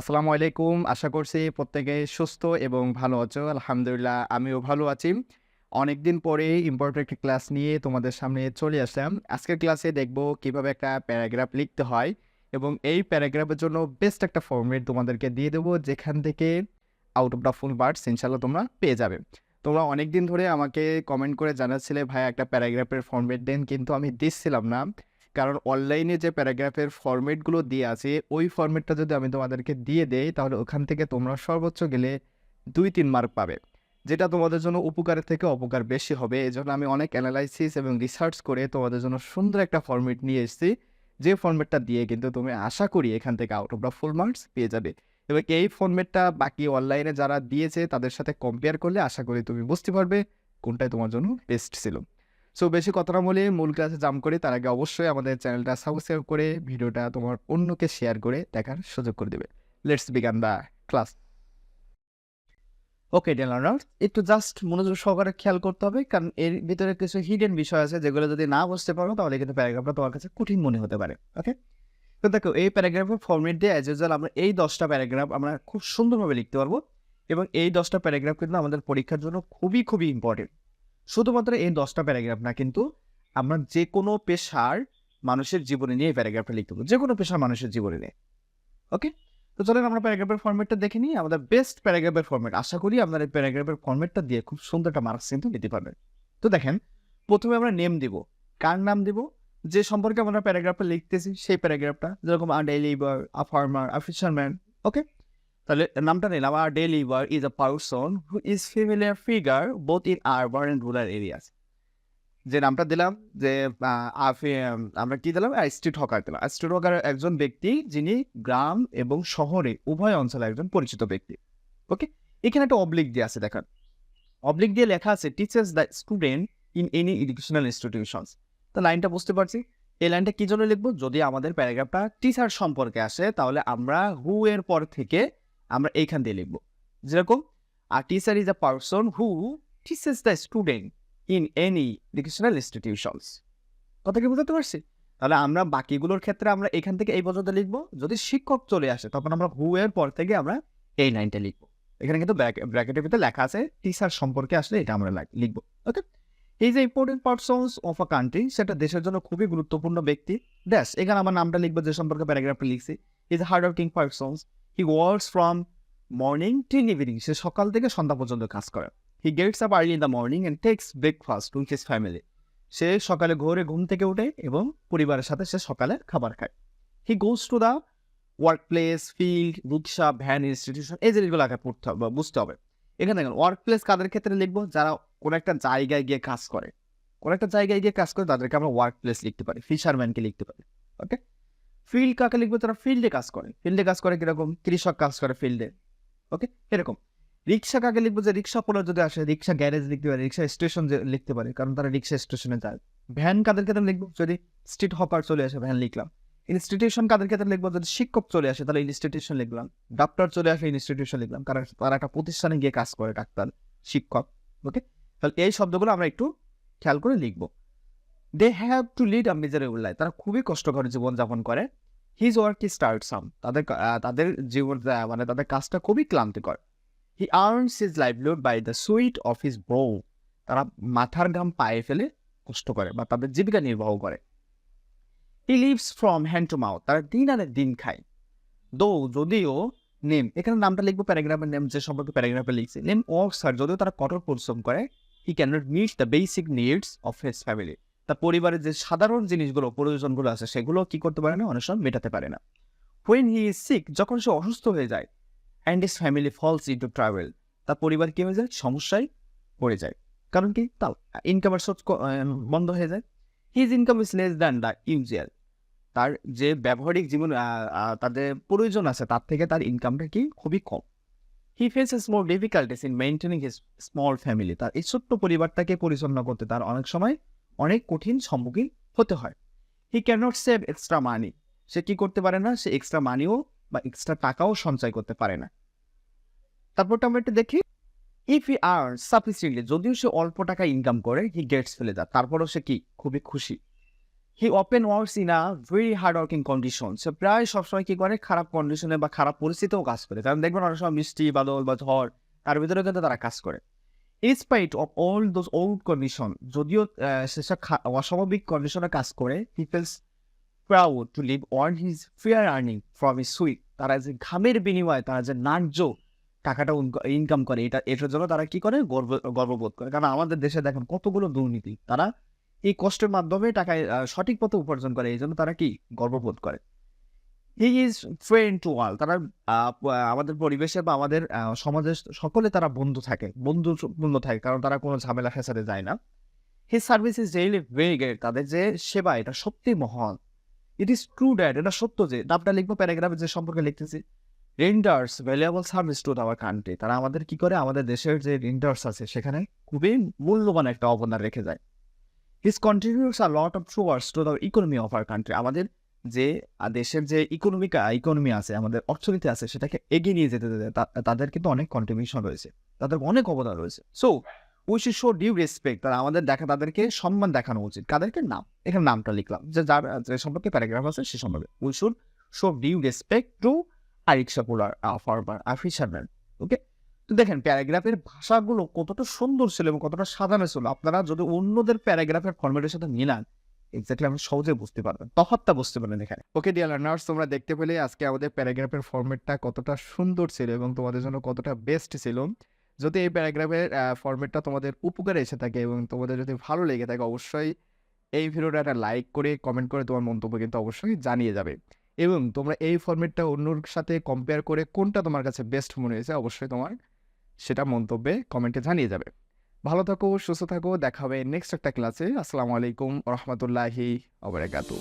আসসালামু আলাইকুম। আশা করছি প্রত্যেকে সুস্থ এবং ভালো আছো। আলহামদুলিল্লাহ, আমিও ভালো আছি। অনেকদিন পরে ইম্পোর্টেন্ট ক্লাস নিয়ে তোমাদের সামনে চলে আসলাম। আজকের ক্লাসে দেখব কীভাবে একটা প্যারাগ্রাফ লিখতে হয় এবং এই প্যারাগ্রাফের জন্য বেস্ট একটা ফরম্যাট তোমাদেরকে দিয়ে দেবো, যেখান থেকে out of the full birds ইনশাআল্লাহ তোমরা পেয়ে যাবে। তোমরা অনেক দিন ধরে আমাকে কমেন্ট করে জানাচ্ছিলে ভাই একটা প্যারাগ্রাফের ফরম্যাট দেন, কিন্তু আমি দিচ্ছিলাম না। কারণ অনলাইনে যে প্যারাগ্রাফের ফরম্যাটগুলো দিয়ে আছে, ওই ফরম্যাটটা যদি আমি তোমাদেরকে দিয়ে দেই, তাহলে ওখান থেকে তোমরা সর্বোচ্চ গেলে ২-৩ মার্ক পাবে। যেটা তোমাদের জন্য উপকারের থেকে অপকার বেশি হবে। এজন্য আমি অনেক অ্যানালাইসিস এবং রিসার্চ করে তোমাদের জন্য সুন্দর একটা ফরম্যাট নিয়ে এসেছি। যে ফরম্যাটটা দিয়ে কিন্তু তুমি আশা করি এখান থেকে out of the full marks পেয়ে যাবে। এবং এই ফরম্যাটটা বাকি অনলাইনে যারা দিয়েছে, তাদের সাথে কম্পেয়ার করলে আশা করি তুমি বুঝতে পারবে কোনটাই তোমার জন্য বেস্ট ছিল। সো বেশি কথা না বলে মূল ক্লাসে জাম করে তার আগে অবশ্যই আমাদের চ্যানেলটা সাবস্ক্রাইব করে ভিডিওটা তোমার অন্যকে শেয়ার করে দেখার সুযোগ করে দিবে। Let's begin the class. Okay dear learners একটু জাস্ট মনোযোগ সহকারে খেয়াল করতে হবে কারণ এর ভিতরে কিছু হিডেন বিষয় আছে যেগুলো যদি না বুঝতে পারো তাহলে কিন্তু প্যারাগ্রাফটা তোমার কাছে কঠিন মনে হতে পারে। ওকে? তো দেখো এই প্যারাগ্রাফের ফরম্যাট দিয়ে অ্যাজ ইউজুয়াল আমরা এই দশটা প্যারাগ্রাফ আমরা খুব সুন্দরভাবে লিখতে পারব এবং এই দশটা প্যারাগ্রাফ কিন্তু আমাদের পরীক্ষার জন্য খুবই, খুবই ইম্পোর্টেন্ট। শুধুমাত্র এই দশটা প্যারাগ্রাফ না কিন্তু আমরা যেকোনো পেশার মানুষের জীবনী নিয়ে এই প্যারাগ্রাফটা লিখতে পারব। যেকোনো পেশার মানুষের জীবনী নিয়ে। ওকে? তো চলেন আমরা প্যারাগ্রাফের ফরম্যাটটা দেখে নিই। আমাদের বেস্ট প্যারাগ্রাফের ফরম্যাট। আশা করি আপনারা এই প্যারাগ্রাফের ফর্মেটটা দিয়ে খুব সুন্দর একটা মার্কস কিন্তু নিতে পারবেন। তো দেখেন, প্রথমে আমরা নেম দিব। কার নাম দিব? যে সম্পর্কে আমরা প্যারাগ্রাফটা লিখতেছি সেই প্যারাগ্রাফটা। যেরকম a day liver, a farmer, a fisherman. Okay? তাহলে নামটা নিলাম। A day liver is a person who is familiar figure both in urban and rural areas. যে নামটা দিলাম, যে আমরা কি দিলাম? স্ট্রিট হকার দিলাম। স্ট্রিট হকার একজন ব্যক্তি যিনি গ্রাম এবং শহরে উভয় অঞ্চলে একজন পরিচিত ব্যক্তি। ওকে? এখানে একটা অবলিক দেয়া আছে, দেখেন। অবলিক দিয়ে লেখা আছে teachers the student in any educational institutions. তো লাইনটা বুঝতে পারছি। এই লাইনটা কি জন্য লিখব যদি আমাদের প্যারাগ্রাফটা টিচার সম্পর্কে আসে, তাহলে আমরা হু এর পর থেকে আমরা এইখান দিয়ে লিখব। যেরকম a teacher is a person who teaches the student in any educational institutions. কথা কি বুঝাতে পারছি? তাহলে আমরা বাকিগুলোর ক্ষেত্রে আমরা এখান থেকে এই পর্যন্ত লিখব। যদি শিক্ষক চলে আসে, তখন আমরা হু এর পর থেকে আমরা এই লাইনটা লিখব। এখানে কিন্তু ব্র্যাক, ব্র্যাকেটের ভিতরে লেখা আছে টিচার সম্পর্কে আসলে এটা আমরা লিখব। Okay? Is a important persons of a country সেটা দেশের জন্য খুবই গুরুত্বপূর্ণ ব্যক্তি। ড্যাশ এখানে আমার নামটা লিখব যে সম্পর্কে প্যারাগ্রাফটা লিখছি। Is hard working persons. He works from morning till evening. সে সকাল থেকে সন্ধ্যা পর্যন্ত কাজ করে। He gets up early in the morning and takes breakfast with his family. সে সকালে ভোরে ঘুম থেকে উঠে এবং পরিবারের সাথে সে সকালে খাবার খায়। He goes to the work place, field, rickshaw, van, institution এই জিনিসগুলো আগে পড়তে হবে বুঝতে হবে। এখানে দেখেন ওয়ার্ক প্লেস কাদের ক্ষেত্রে লিখব? যারা কোনো একটা জায়গায় গিয়ে কাজ করে। কোনো একটা জায়গায় গিয়ে কাজ করে তাদেরকে আমরা ওয়ার্ক প্লেস লিখতে পারি। ফিশারম্যানকে লিখতে পারি। ওকে? ফিল্ড কাকে লিখব? যারা ফিল্ডে কাজ করে। ফিল্ডে কাজ করে কীরকম? কৃষক কাজ করে ফিল্ডে। ওকে? এরকম। রিক্সা কাকে লিখব? যে রিক্সা পড়ে যদি আসে রিক্সা গ্যারেজ লিখতে পারে রিক্সা স্টেশন লিখতে পারে কারণ তারা রিক্সা স্টেশনে যায়। ভ্যান কাদের ক্ষেত্রে লিখব? যদি স্ট্রিট হকার চলে আসে ভ্যান লিখলাম। ইনস্টিটিউশন কাদের ক্ষেত্রে লিখব যদি শিক্ষক চলে আসে তাহলে ইনস্টিটিউশন লিখলাম। ডাক্তার চলে আসে ইনস্টিটিউশন লিখলাম। কারণ তারা একটা প্রতিষ্ঠানে গিয়ে কাজ করে ডাক্তার, শিক্ষক। ওকে? তাহলে এই শব্দগুলো আমরা একটু খেয়াল করে লিখব they have to lead a miserable life. তারা খুবই কষ্টকর জীবনযাপন করে। His work is tiresome. তাদের তাদের জীবন মানে তাদের কাজটা খুবই ক্লান্তিকর। He earns his livelihood by the sweat of his brow. তারা মাথার ঘাম পায়ে ফেলে কষ্ট করে বা তাদের জীবিকা নির্বাহ করে। He lives from hand to mouth. তারা দিন আনে দিন খায়। দো যদিও নেম এখানে নামটা লিখব প্যারাগ্রাফের নেম যে সম্পর্কে প্যারাগ্রাফে লিখছে নেম ওয়ার্কস হার্ড যদিও তারা কঠোর পরিশ্রম করে। He cannot meet the basic needs of his family. তার পরিবারের যে সাধারণ জিনিসগুলো, প্রয়োজনগুলো আছে, সেগুলো কি করতে পারে না? অনেক সময় মেটাতে পারে না। হোয়েন হি ইজ সিক যখন সে অসুস্থ হয়ে যায় and his family falls into trouble তার পরিবার কি হয়ে যায়? সমস্যায় পড়ে যায়। কারণ কি? তার ইনকামের সোর্স বন্ধ হয়ে যায়। His income is less than the usual. তার যে ব্যবহারিক জীবন তাদের প্রয়োজন আছে, তার থেকে তার ইনকামটা কি? খুবই কম। He face faces more difficulties in maintaining his small family. তার এই ছোট্ট পরিবারটাকে পরিচালনা করতে তার অনেক সময় অনেক কঠিন সম্মুখীন হতে হয়। He cannot save extra money. সে কি করতে পারে না? সে এক্সট্রা মানিও বা এক্সট্রা টাকাও সঞ্চয় করতে পারে না। তারপরটা আমরা একটু দেখি। ইফ ই আর সাফিসিয়েন্টলি যদিও সে অল্প টাকা ইনকাম করে হি গেটস ফেলে যায়। তারপরেও সে কি? খুবই খুশি। He often works in a very hard working condition সে প্রায় সবসময় কি করে খারাপ কন্ডিশনে বা খারাপ পরিস্থিতিতেও কাজ করে কারণ দেখবেন অনেক সময় বৃষ্টি বাদল বা ঝড়, তার ভিতরে কিন্তু তারা কাজ করে in spite of all those old condition যদিও সেসব অস্বাভাবিক কন্ডিশনে কাজ করে he feels proud to live on his fair earning from his sweat তারা যে ঘামের বিনিময়ে, তারা যে ন্যায্য টাকাটা ইনকাম করে, এটা, এটার জন্য তারা কি করে? গর্ব, গর্ববোধ করে। কারণ আমাদের দেশে দেখেন কতগুলো দুর্নীতি। তারা এই কষ্টের মাধ্যমে টাকায় সঠিক পথে উপার্জন করে, এই জন্য তারা কি? গর্ববোধ করে। He is friend to all তারা আমাদের পরিবেশে বা আমাদের সমাজের সকলে তারা বন্ধু থাকে। বন্ধুপূর্ণ থাকে, কারণ তারা কোনো ঝামেলা ফেসাতে যায় না। His service is really very great তাদের যে সেবা, এটা সত্যি মহান। ইট ইজ ট্রু ড্যাট এটা সত্য যে, নামটা লিখব প্যারাগ্রাফে যে সম্পর্কে লিখতেছি। Renders valuable service to our country তারা আমাদের কি করে? আমাদের দেশের যে রেন্ডার্স আছে, সেখানে খুবই মূল্যবান একটা অবদান রেখে যায়। His contributes a lot of ট্রুয়ার্স to the economy of our country আমাদের যে দেশের যে ইকোনমিক ইকোনমি আছে, আমাদের অর্থনীতি আছে, সেটাকে এগিয়ে নিয়ে যেতে তাদের কিন্তু অনেক কন্ট্রিবিউশন রয়েছে। তাদের অনেক অবদান রয়েছে। So we should show due respect তারা আমাদের দেখা, তাদেরকে সম্মান দেখানো উচিত। কাদেরকে নাম? এখানে নামটা লিখলাম। যে, যার, যে সম্পর্কে প্যারাগ্রাফ আছে, সে সম্পর্কে। We should show due respect to a rickshaw puller farmer fisherman okay তো দেখেন প্যারাগ্রাফের ভাষাগুলো কতটা সুন্দর ছিল এবং কতটা সাজানো ছিল। আপনারা যদি অন্যদের প্যারাগ্রাফের ফর্মেটের সাথে মিলান এক্স্যাক্টলি আপনি সহজে বুঝতে পারবেন। তফাৎটা বুঝতে পারবেন এখানে। ওকে ডিয়ার লার্নার্স তোমরা দেখতে পেলে আজকে আমাদের প্যারাগ্রাফের ফর্মেটটা কতটা সুন্দর ছিল এবং তোমাদের জন্য কতটা বেস্ট ছিল। যদি এই প্যারাগ্রাফের ফর্মেটটা তোমাদের উপকারে এসে থাকে এবং তোমাদের যদি ভালো লেগে থাকে, অবশ্যই এই ভিডিওটা একটা লাইক করে কমেন্ট করে তোমার মন্তব্য কিন্তু অবশ্যই জানিয়ে যাবে। এবং তোমরা এই ফর্মেটটা অন্যর সাথে কম্পেয়ার করে কোনটা তোমার কাছে বেস্ট মনে হয়েছে, অবশ্যই তোমার সেটা মন্তব্যে কমেন্টে জানিয়ে যাবে। ভালো থাকো সুস্থ থাকো দেখা হবে নেক্সট একটা ক্লাসে আসসালামু আলাইকুম রহমতুল্লাহি আবরাকাতু